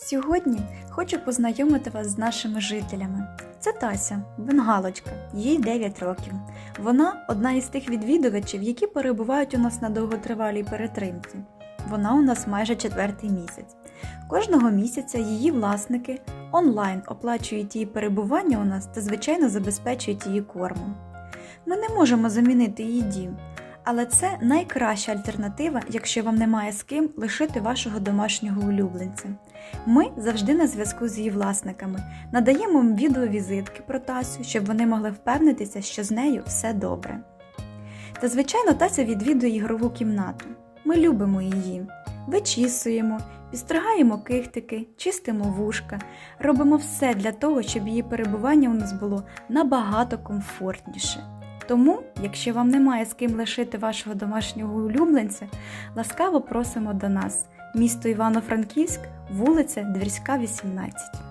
Сьогодні хочу познайомити вас з нашими жителями. Це Тася, бенгалочка, їй 9 років. Вона одна із тих відвідувачів, які перебувають у нас на довготривалій перетримці. Вона у нас майже четвертий місяць. Кожного місяця її власники онлайн оплачують її перебування у нас та, звичайно, забезпечують її кормом. Ми не можемо замінити її дім, але це найкраща альтернатива, якщо вам немає з ким лишити вашого домашнього улюбленця. Ми завжди на зв'язку з її власниками, надаємо їм відеовізитки про Тасю, щоб вони могли впевнитися, що з нею все добре. Та, звичайно, Тася відвідує ігрову кімнату. Ми любимо її, вичісуємо, підстригаємо кихтики, чистимо вушка, робимо все для того, щоб її перебування у нас було набагато комфортніше. Тому, якщо вам немає з ким лишити вашого домашнього улюбленця, ласкаво просимо до нас. Місто Івано-Франківськ, вулиця Двірська, 18.